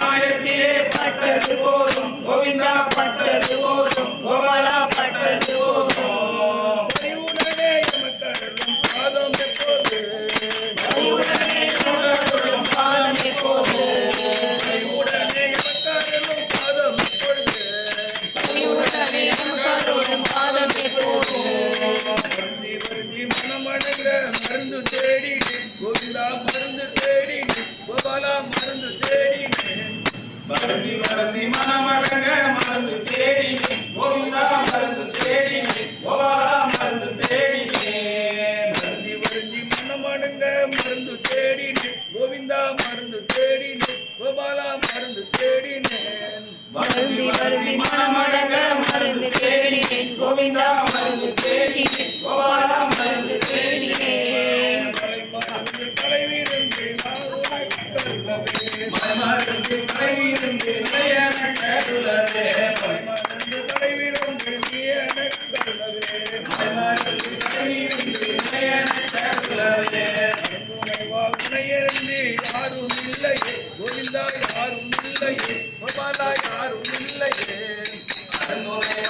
மாயத்திலே பட்டது போதும் கோவிந்தா கோவிந்தா மருந்து தேடி கோபாலா மருந்து தேடினேன். மறந்தி மறந்தி மனமடங்க மருந்து தேடி கோவிந்தா மருந்து தேடி கோபாலா மருந்து தேடி தேடினேன். மறந்தி மறந்தி மனமடங்க மருந்து தேடினேன். கோவிந்தா மருந்து தேடி கோபாலா மருந்து தேடினேன். மறந்தி மறந்தி மனமடங்க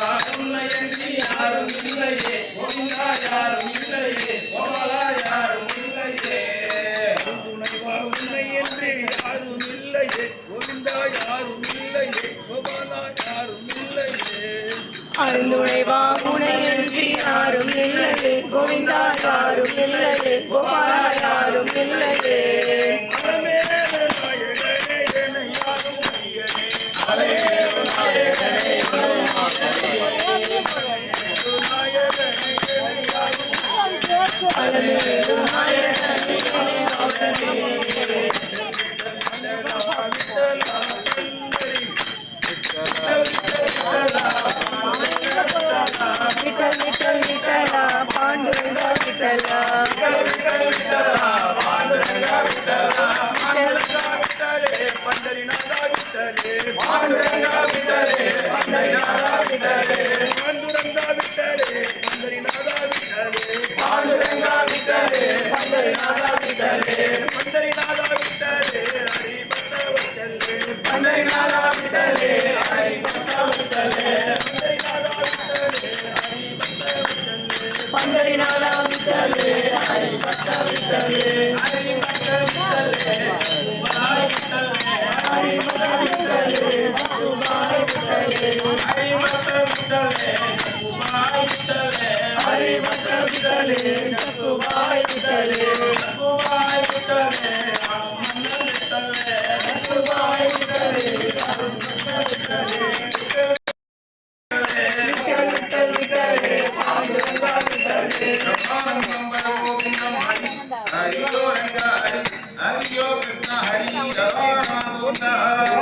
யாரும் இல்லையே. யாரும் இல்லையே. யாரும் வாழ்ந்துழைவா புனையன்றி யாரும் இல்லையே கோவிந்தா யாரும் இல்லையே கோபாலா யாரும் இல்லையே Thank you. வாழ்க பிதரே விட்டலே கத்துவாய் விட்டலே கத்துவாய் விட்டலே கத்துவாய் விட்டலே கிருஷ்ண ஹரி ரவா